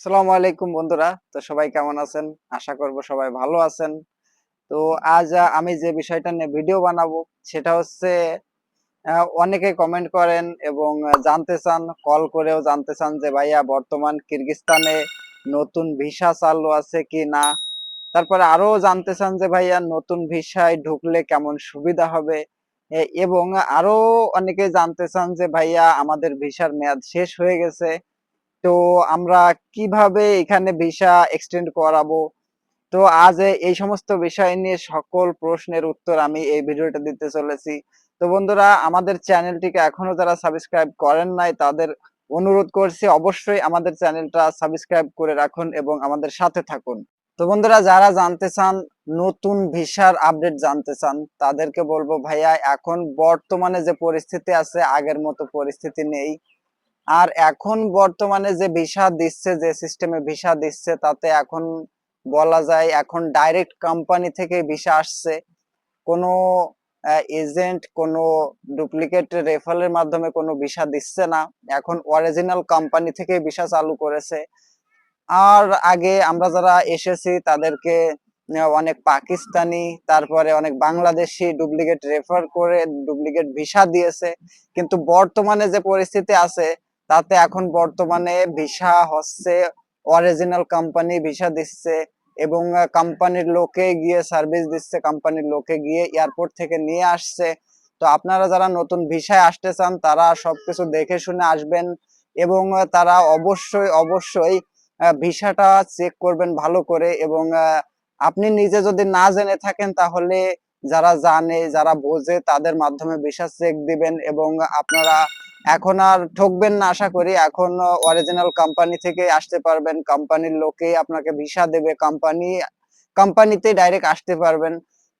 আসসালামু আলাইকুম বন্ধুরা। তো সবাই কেমন আছেন? আশা করব সবাই ভালো আছেন। তো আজ আমি যে বিষয়টা নিয়ে ভিডিও বানাবো, সেটা হচ্ছে অনেকে কমেন্ট করেন এবং জানতে চান কল করেও জানতে চান যে, ভাইয়া, বর্তমান কিরগিস্তানে নতুন ভিসা চালু আছে কি না? তারপরে আরও জানতে চান যে, ভাইয়া, নতুন ভিসায় ঢুকলে কেমন সুবিধা হবে? এবং আরও অনেকে জানতে চান যে, ভাইয়া, আমাদের ভিসার মেয়াদ শেষ হয়ে গেছে। তো আমরা কীভাবে এখানে ভিসা এক্সটেন্ড করাবো? তো আজ এই সমস্ত বিষয় নিয়ে সকল প্রশ্নের উত্তর আমি এই ভিডিওটা দিতে চলেছি। তো বন্ধুরা, আমাদের চ্যানেলটিকে এখনও যারা সাবস্ক্রাইব করেন নাই, তাদের অনুরোধ করছি অবশ্যই আমাদের চ্যানেলটা সাবস্ক্রাইব করে রাখুন এবং আমাদের সাথে থাকুন। তো বন্ধুরা, যারা জানতে চান, নতুন ভিসার আপডেট জানতে চান, তাদেরকে বলব, ভাইয়া, এখন বর্তমানে যে পরিস্থিতি আছে, আগের মতো পরিস্থিতি নেই। আর এখন বর্তমানে যে ভিসা দিচ্ছে, যে সিস্টেমে ভিসা দিচ্ছে, তাতে এখন বলা যায় এখন ডাইরেক্ট কোম্পানি থেকে ভিসা আসছে। কোনো এজেন্ট কোনো ডুপ্লিকেট রেফারের মাধ্যমে কোনো ভিসা দিচ্ছে না। এখন অরিজিনাল কোম্পানি থেকে ভিসা চালু করেছে। আর আগে আমরা যারা এসেছি, তাদেরকে অনেক পাকিস্তানি, তারপরে অনেক বাংলাদেশি ডুপ্লিকেট রেফার করে ডুপ্লিকেট ভিসা দিয়েছে। কিন্তু বর্তমানে যে পরিস্থিতি আছে তাতে এখন বর্তমানে ভিসা হচ্ছে অরিজিনাল কোম্পানি ভিসা দিচ্ছে এবং কোম্পানির লোকে গিয়ে সার্ভিস দিচ্ছে কোম্পানির লোকে গিয়ে এয়ারপোর্ট থেকে নিয়ে আসছে। তো আপনারা যারা নতুন ভিসায় আসতে চান, তারা সবকিছু দেখে শুনে আসবেন এবং তারা অবশ্যই অবশ্যই ভিসাটা চেক করবেন ভালো করে এবং আপনি নিজে যদি না জেনে থাকেন তাহলে যারা জানে, যারা বোঝে তাদের মাধ্যমে ভিসা চেক দিবেন এবং আপনারা এখন আর ঠকবেন না, আশা করি। এখন অরিজিনাল কোম্পানি থেকে আসতে পারবেন। কোম্পানির লোকে আপনাকে ভিসা দেবে। কোম্পানি কোম্পানিতে ডাইরেক্ট আসতে পারবেন।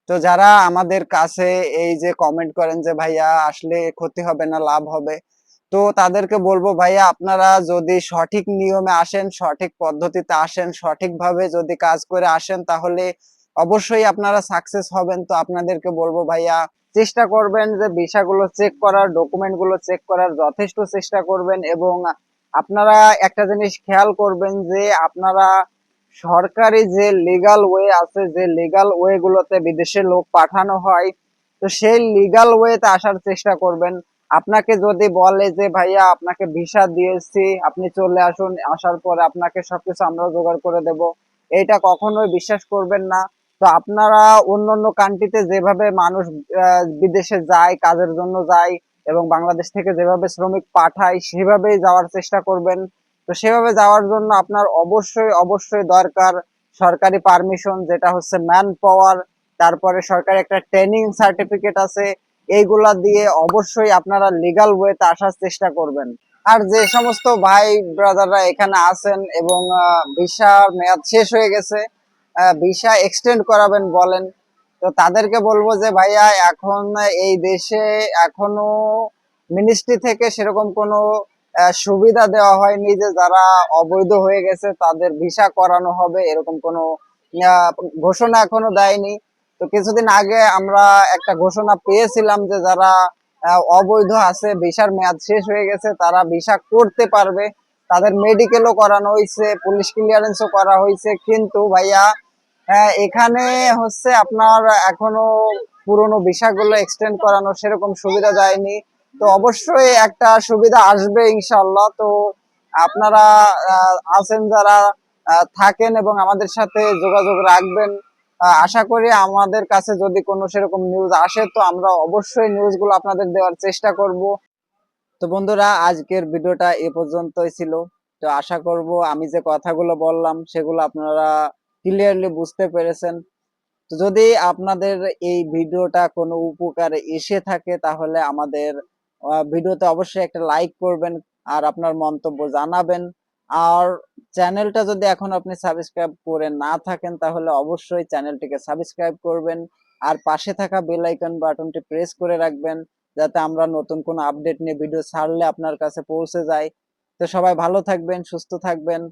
তো যারা আমাদের কাছে এই যে কমেন্ট করেন যে, ভাইয়া, আসলে ক্ষতি হবে না, লাভ হবে। তো তাদেরকে বলব, ভাইয়া, আপনারা যদি সঠিক নিয়মে আসেন, সঠিক পদ্ধতিতে আসেন, সঠিকভাবে যদি কাজ করে আসেন, তাহলে অবশ্যই আপনারা সাকসেস হবেন। তো আপনাদেরকে বলব, ভাইয়া চেষ্টা করবেন যে ভিসাগুলো চেক করার ডকুমেন্টগুলো চেক করার যথেষ্ট চেষ্টা করবেন এবং আপনারা একটা জিনিস খেয়াল করবেন যে আপনারা সরকারি যে লিগাল ওয়ে আছে, যে লিগাল ওয়ে গুলোতে বিদেশে লোক পাঠানো হয়, তো সেই লিগাল ওয়েতে আসার চেষ্টা করবেন। আপনাকে যদি বলে যে, ভাইয়া, আপনাকে ভিসা দিয়েছি, আপনি চলে আসুন। আসার পরে আপনাকে সবকিছু আমরা জোগাড় করে দেব। এটা কখনোই বিশ্বাস করবেন না। তো আপনারা অন্য অন্য কান্ট্রিতে যেভাবে মানুষ বিদেশে যায়, কাজের জন্য যায় এবং বাংলাদেশ থেকে যেভাবে শ্রমিক পাঠায়, সেভাবেই যাওয়ার চেষ্টা করবেন। তো সেভাবে যাওয়ার জন্য আপনার অবশ্যই অবশ্যই দরকার সরকারি পারমিশন যেটা হচ্ছে ম্যান পাওয়ার তারপরে সরকারি একটা ট্রেনিং সার্টিফিকেট আছে। এইগুলা দিয়ে অবশ্যই আপনারা লিগাল ওয়েতে আসার চেষ্টা করবেন। আর যে সমস্ত ভাই ব্রাদাররা এখানে আছেন এবং ভিসা মেয়াদ শেষ হয়ে গেছে ভিসা এক্সটেন্ড করাবেন বলেন। তো তাদেরকে বলব যে, ভাইয়া, এখন এই দেশে এখনও মিনিস্ট্রি থেকে সেরকম কোনো সুবিধা দেওয়া হয়নি যে, যারা অবৈধ হয়ে গেছে তাদের ভিসা করানো হবে, এরকম কোনো ঘোষণা এখনও দেয়নি। তো কিছুদিন আগে আমরা একটা ঘোষণা পেয়েছিলাম যে, যারা অবৈধ আছে ভিসার মেয়াদ শেষ হয়ে গেছে, তারা ভিসা করতে পারবে। তাদের মেডিকেলও করানো হয়েছে পুলিশ ক্লিয়ারেন্সও করা হয়েছে কিন্তু ভাইয়া এখানে হচ্ছে আপনার এখনও পুরনো ভিসাগুলো এক্সটেন্ড করানো সেরকম সুবিধা দেয়নি তো অবশ্যই একটা সুবিধা আসবে ইনশাল্লাহ তো আপনারা আছেন যারা থাকেন এবং আমাদের সাথে যোগাযোগ রাখবেন আশা করি আমাদের কাছে যদি কোনো সেরকম নিউজ আসে তো আমরা অবশ্যই নিউজগুলো আপনাদের দেওয়ার চেষ্টা করব। তো বন্ধুরা, আজকের ভিডিওটা এ পর্যন্তই ছিল। তো আশা করব আমি যে কথাগুলো বললাম সেগুলো আপনারা ক্লিয়ারলি বুঝতে পেরেছেন। তো যদি আপনাদের এই ভিডিওটা কোনো উপকারে এসে থাকে, তাহলে আমাদের ভিডিওতে অবশ্যই একটা লাইক করবেন আর আপনার মন্তব্য জানাবেন। আর চ্যানেলটা যদি এখন আপনি সাবস্ক্রাইব করে না থাকেন, তাহলে অবশ্যই চ্যানেলটিকে সাবস্ক্রাইব করবেন। আর পাশে থাকা বেল আইকন বাটনটি প্রেস করে রাখবেন, যাতে আমরা নতুন কোনো আপডেট নিয়ে ভিডিও ছাড়লে আপনার কাছে পৌঁছে যায়। তো সবাই ভালো থাকবেন, সুস্থ থাকবেন।